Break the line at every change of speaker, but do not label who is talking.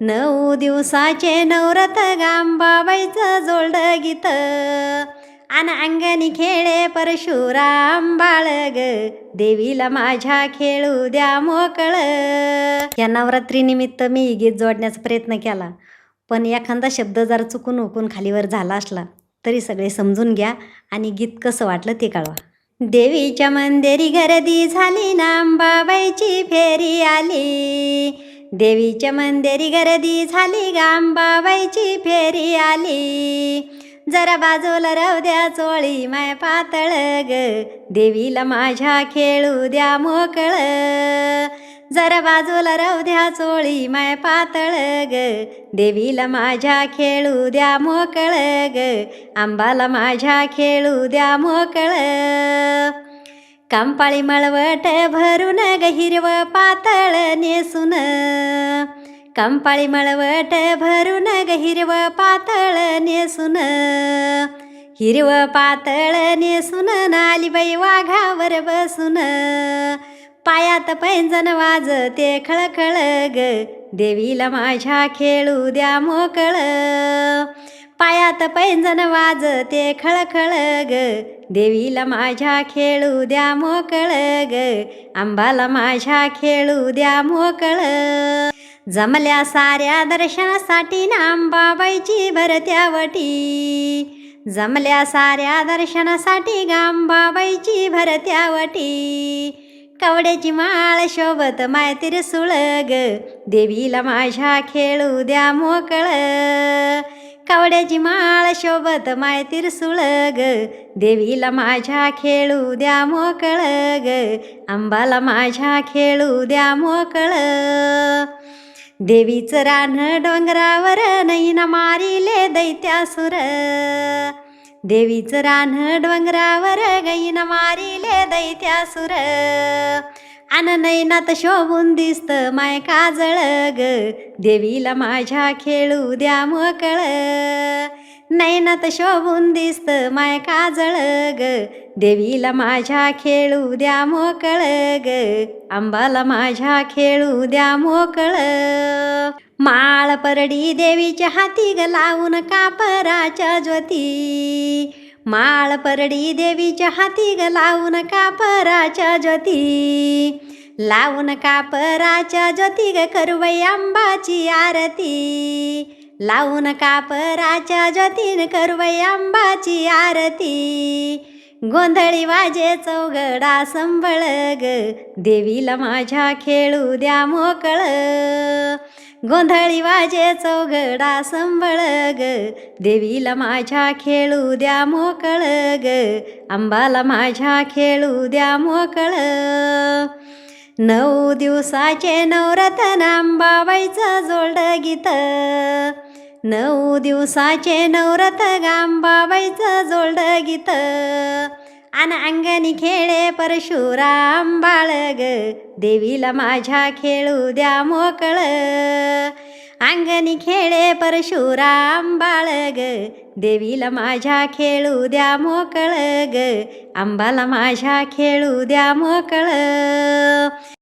नऊ दिवसाचे नवरत गांबाबाईचं जोड गीत. आन अंगणी खेळे परशुराम बाळग. देवीला माझ्या खेळू द्या मोकळ. या नवरात्रीनिमित्त मी गीत जोडण्याचा प्रयत्न केला. पण एखादा शब्द जर चुकून उकून खालीवर झाला असला तरी सगळे समजून घ्या आणि गीत कसं वाटलं ते कळवा. देवीच्या मंदिरी गर्दी झाली नांबाबाईची फेरी आली. देवीच्या मंदिरी गर्दी झाली गांबाबाईची फेरी आली. जरा बाजूला राहू द्या चोळी माय पातळ ग. देवीला माझ्या खेळू द्या मोकळ. जरा बाजूला राहू द्या चोळी माय पातळ ग. देवीला माझ्या खेळू द्या मोकळ ग. आंबाला माझ्या खेळू द्या मोकळ. कांपाळी मळवट भरून ग हिरव पातळ नेसून कंपाळी मळवट भरून ग हिरव पातळ नेसून हिरव पातळ नेसून नालीबाई वाघावर बसून पायात पैंजण वाजते खळखळ ग देवीला माझ्या खेळू द्या मोकळ पायात पैंजण वाजते खळखळ ग देवीला माझ्या खेळू द्या मोकळ ग आंबाला माझ्या खेळू द्या मोकळ जमल्या साऱ्या दर्शनासाठी नांबाबाईची भरत्यावटी जमल्या साऱ्या दर्शनासाठी गांबाबाईची भरत्यावटी कवड्याची माळ शोभत मायतीर सुळग. देवीला माझ्या खेळू द्या मोकळ कावड्याची माळ शोभत माय तिरसुळ ग. देवीला माझ्या खेळू द्या मोकळ ग. आंबाला माझ्या खेळू द्या मोकळ. देवीचं रान डोंगरावर नैना मारिले दैत्यासुर देवीचं रान डोंगरावर गैन मारिले दैत्यासुर आन नैनात शोभून दिसत माय काजळ ग. देवीला माझ्या खेळू द्या मोकळ. नैनात शोभून दिसत माय काजळ ग. देवीला माझ्या खेळू द्या मोकळ ग. आंबाला माझ्या खेळू द्या मोकळ. माळ परडी देवीच्या हाती ग. लावून कापराच्या ज्योती. माळ परडी देवीच्या हाती ग लावून कापराच्या ज्योती. लावून कापराच्या ज्योती ग करवई आंबाची आरती. लावून कापराच्या ज्योतीन करवई आंबाची आरती. गोंधळी वाजे चौघडा संबळ ग देवीला माझ्या खेळू द्या मोकळ. गोंधळी वाजे चौघडा संबळ ग देवीला माझ्या खेळू द्या मोकळ ग आंबाला माझ्या खेळू द्या मोकळ नऊ दिवसाचे नवरतन आंबाबाईचं जोड गीत. नऊ दिवसाचे नवरत गांबाबाईचं जोड गीत. आन अंगणी खेळे परशुराम बाळग. देवीला माझ्या खेळू द्या मोकळ. अंगणी खेळे परशुराम बाळग. देवीला माझ्या खेळू द्या मोकळ ग. आंबाला माझ्या खेळू द्या मोकळ.